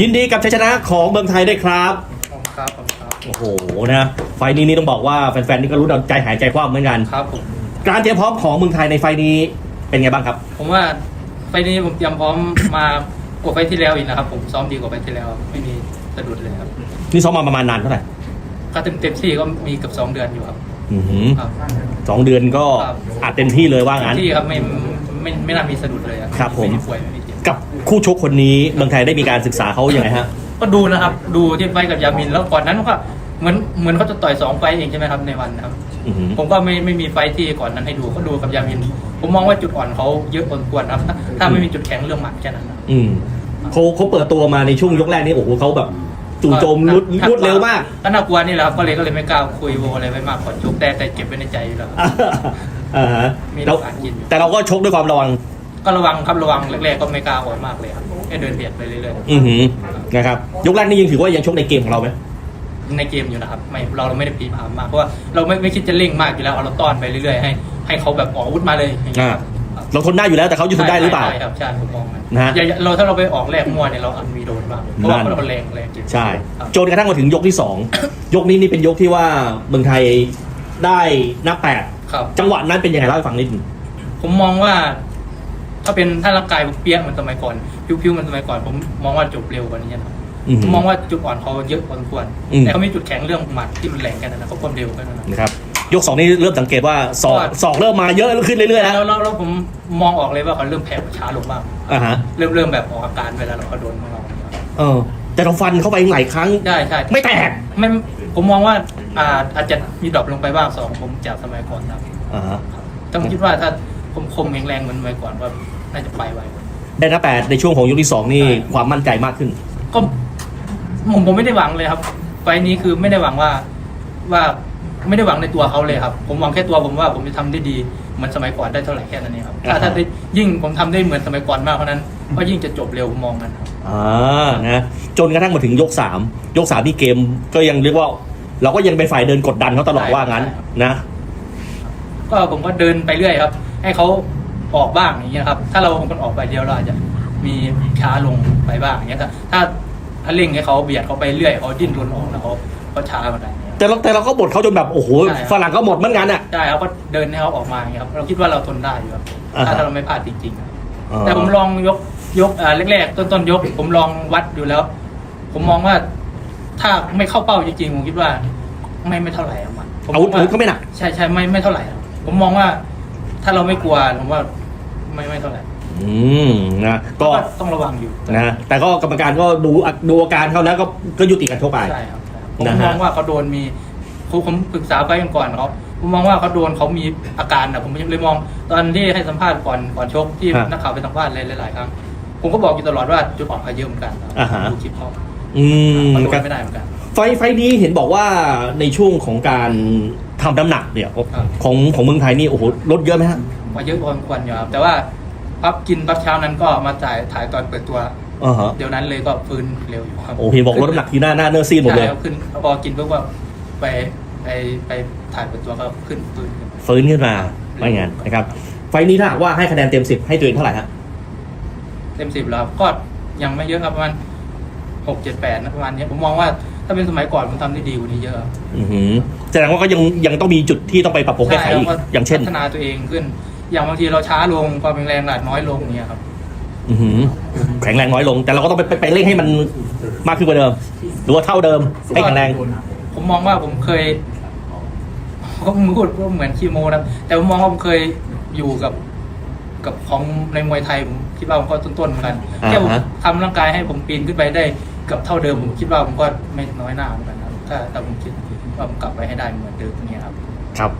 ยินดีกับชัยชนะของเมืองไทยด้วยครับผมครับผมครับโอ้โหนะไฟล์นี้นี่ต้องบอกว่าแฟนๆนี่ก็รู้เอาใจหายใจคว่ำเหมือนกัน ครับผม การเตรียมพร้อมของเมืองไทยในไฟล์นี้เป็นไงบ้างครับ ผมว่าไฟล์นี้ผมเตรียมพร้อม มากว่าไฟล์ที่แล้วอีกนะครับ ผมซ้อมดีกว่าไฟล์ที่แล้ว ไม่มีสะดุดเลยครับนี่ซ้อมมาประมาณนานเท่าไหร่ก็เต็มเต็มที่ก็มีเกับสองเดือนอยู่ครับอื้อหือครับ สองเดือนก็ครับอาจเต็มที่เลยว่างั้น ที่ครับไม่ไม่ไม่น่ามีสะดุดเลยอะครับผมไมีป่วยไม่มีเจ็บ กับคู่ชกคนนี้เมืองไทยได้มีการศึกษาเขายังไงฮะ ก็ดูนะครับ ดูที่ไฟล์กับยามิน แล้วก่อนนั้นก็เหมือนเหมือนเขาจะต่อยสองไฟล์เองใช่ไหมครับในวันนะครับ อื้อหือ ผมก็ไม่ไม่มีไฟท์ที่ก่อนนั้นให้ดูก็ดูกับยามิน ผมมองว่าจุดอ่อนเขาเยอะพอสมควรครับถ้าถ้าไม่มีจุดแข็งเรื่องหมัดแค่นั้นนะอืมเขาเขาเปิดตัวมาในช่วงยกแรกนี่โอ้โหเขาแบบจู่โจมรุดรุดเร็วมาก ก็น่ากลัวนี่แหละครับก็เลยก็เลยไม่กล้าคุยโวอะไรไปมากก่อนชกแต่แต่เก็บไว้ในใจอยู่แล้วอ่าฮะมีแล้วโอกาสกินอยู่ แต่เราก็ชกด้วยความระวัง ก็ระวังครับระวังแรกๆก็ไม่กล้าอ่อนมากเลยครับแค่เดินเบียดไปเรื่อยอือหือนะครับยกแรกนี่ยังถือว่ายังชกในเกมของเราไหมๆในเกมอยู่นะครับไม่เราเราไม่ได้ปีพามมากเพราะว่าเราไม่ไม่คิดจะเร่งมากอยู่แล้วเอาเราต้อนไปเรื่อยๆให้ให้เขาแบบออกอาวุธมาเลยอย่างเงี้ยครับเราทนได้อยู่แล้วแต่เขาจะทนได้หรือเปล่า ใช่ครับใช่ผมมองมันนะฮะอย่าอย่าเราถ้าเราไปออกแรกมั่วเนี่ยเราอันมีโดนบ้างเพราะว่านั่น เราแรงแรงจริง ใช่ครับ จนกระทั่งมาถึงยกที่สอง ยกนี้นี่เป็นยกที่ว่าเมืองไทยได้นับแปดครับ จังหวะนั้นเป็นยังไงเล่าให้ฟังนิดนึงผมมองว่า ถ้าเป็นถ้าร่างกายเปี้ยเหมือนสมัยก่อนพิวๆเหมือนสมัยก่อน ผมมองว่าจบเร็วกว่านี้นะครับอือผหืมอมองว่าจุดอ่อนเขาเยอะพอสมควรอืม แต่เขามีจุดแข็งเรื่องหมัดที่มันแรงกันนะเขาความเร็วกันนะ นะครับยกสองนี่เริ่มสังเกตว่าศอกว่าศอกเริ่มมาเยอะขึ้นเรื่อยๆแล้วแล้วแล้วแล้วผมมองออกเลยว่าเขาเริ่มแผ่วช้าลงบ้างอ่าฮะเริ่มเริ่มแบบออกอาการเวลาเราเขาโดนของเราเออ แต่เราฟันเข้าไปหลายครั้ง ใช่ใช่ไม่แตกไม่ผมมองว่าอ่าอาจจะมีดรอปลงไปบ้างสองผมจากสมัยก่อนครับ อ่าฮะ ต้องคิดว่าถ้าผม คมแข็งแรงเหมือนสมัยก่อนว่าน่าจะไปไวกว่าได้นับแปดในช่วงของยกที่สองนี่ใช่ความมั่นใจมากขึ้น ก็ผมผมไม่ได้หวังเลยครับไฟล์นี้คือไม่ได้หวังว่าว่าไม่ได้หวังในตัวเขาเลยครับ ผมหวังแค่ตัวผมว่าผมจะทำได้ดีเหมือนสมัยก่อนได้เท่าไหร่แค่นั้นเองครับถ้าอ่าฮะถ้าได้ยิ่งผมทำได้เหมือนสมัยก่อนมากเพราะนั้นก็ยิ่งจะจบเร็วผมมองกันครับอ่านะจนกระทั่งมาถึงยกสามยกสามนี่เกมก็ยังเรียกว่า เราก็ยังเป็นฝ่ายเดินกดดันเขาตลอดว่างั้นนะ ก็ผมก็เดินไปเรื่อยครับ ให้เขาออกบ้างอย่างเงี้ยครับ ถ้าเราคนออกไปเดียวเราอาจจะมีช้าลงไปบ้างอย่างเงี้ยถ้าถ้าถ้าเร่งให้เขาเบียดเขาไปเรื่อยเขาดิ้นรนออกแล้วเขาเขาช้ามาได้เนี่ยแต่เราแต่เราก็บดเขาจนแบบโอ้โหใช่ครับฝรั่งก็หมดเหมือนกันอะใช่ครับก็เดินให้เขาออกมาอย่างเงี้ยครับเราคิดว่าเราทนได้อยู่ครับอ่าฮะถ้าเราไม่พลาดจริงๆครับแต่ผมลองยกยกอ่าแรกๆต้นต้นๆยก ผมลองวัดดูแล้ว ผมมองว่าถ้าไม่เข้าเป้าจริงๆผมคิดว่า ไม่ไม่เท่าไหร่อะมันผมอาวุธว่าอาวุธก็ไม่หนักใช่ใช่ไม่ไม่เท่าไหร่ครับผมมองว่า ถ้าเราไม่กลัวผมว่าไม่ไม่เท่าไหร่อืมนะก็ต้องระวังอยู่นะแต่ก็กรรมการก็ดูดูอาการเขาแล้วก็ก็ยุติการชกไป ใช่ครับใช่ครับผมนะฮะ มองว่าเขาโดนมีผมผมปรึกษาไปกันก่อนเขาผมมองว่าเขาโดนเขามีอาการนะผมเลยมองตอนที่ให้สัมภาษณ์ก่อนก่อนชกที่นักข่าวไปสัมภาษณ์หลายๆครั้งผมก็บอกอยู่ตลอดว่าจุดอ่อนเขาเยอะเหมือนกันครับอ่าฮะ ดูคลิปเขาอืมเขาโดครับนไม่ได้เหมือนกัน ไฟไฟนี้เห็นบอกว่าในช่วงของการ ทำน้ำหนักเนี่ยครับ ของของเมืองไทยนี่โอ้โหลดเยอะไหมฮะว่าเยอะพอสมควรอยู่ครับแต่ว่าพับกินพับเช้านั้นก็มาจ่ายถ่ายตอนเปิดตัว อ่าฮะเดี๋ยวนั้นเลยก็ฟื้นเร็วอยู่ครับโอ้เห็นบอกลดน้ำหนักทีหน้าหน้าเนื้อซีดหมดเลย ใช่ครับขึ้นพอกินปุ๊บว่าไปไปไปถ่ายเปิดตัวก็ขึ้นฟื้นฟื้นขึ้นมาไม่งั้นนะครับ ไฟนี้ถ้าหากว่าให้คะแนนเต็มสิบให้ตัวเองเท่าไหร่ฮะเต็มสิบแล้วครับก็ยังไม่เยอะครับประมาณหกเจ็ดแปดนะประมาณนี้ผมมองว่า ถ้าเป็นสมัยก่อนผมทำได้ดีกว่านี้เยอะครับอือหือแสดงว่าก็ยังยังต้องมีจุดที่ต้องไปปรับปรุงแก้ไขอีกใช่ครับอย่างเช่นพัฒนาตัวเองขึ้น อย่างบางทีเราช้าลงความแข็งแรงอาจน้อยลงเนี่ยครับอือหือแข็งแรงน้อยลง แต่เราก็ต้องไปไปไปเร่งให้มันมากขึ้นกว่าเดิม หรือว่าเท่าเดิมให้แข็งแรง ผมมองว่าผมเคยผมพูดว่าเหมือนคีโมนะแต่ผมมองว่าผมเคยอยู่กับ กับของในมวยไทยผมคิดว่าผมก็ต้นๆเหมือนกันอ่าฮะแค่ผมทำร่างกายให้ผมปีนขึ้นไปได้เกับเท่าเดิมผมคิดว่าผมก็ไม่น้อยหน้าเหมือนกันครับถ้าถ้าผมคิดว่าผมกลับไปให้ได้เหมือนเดิมเนี่ยครับครับ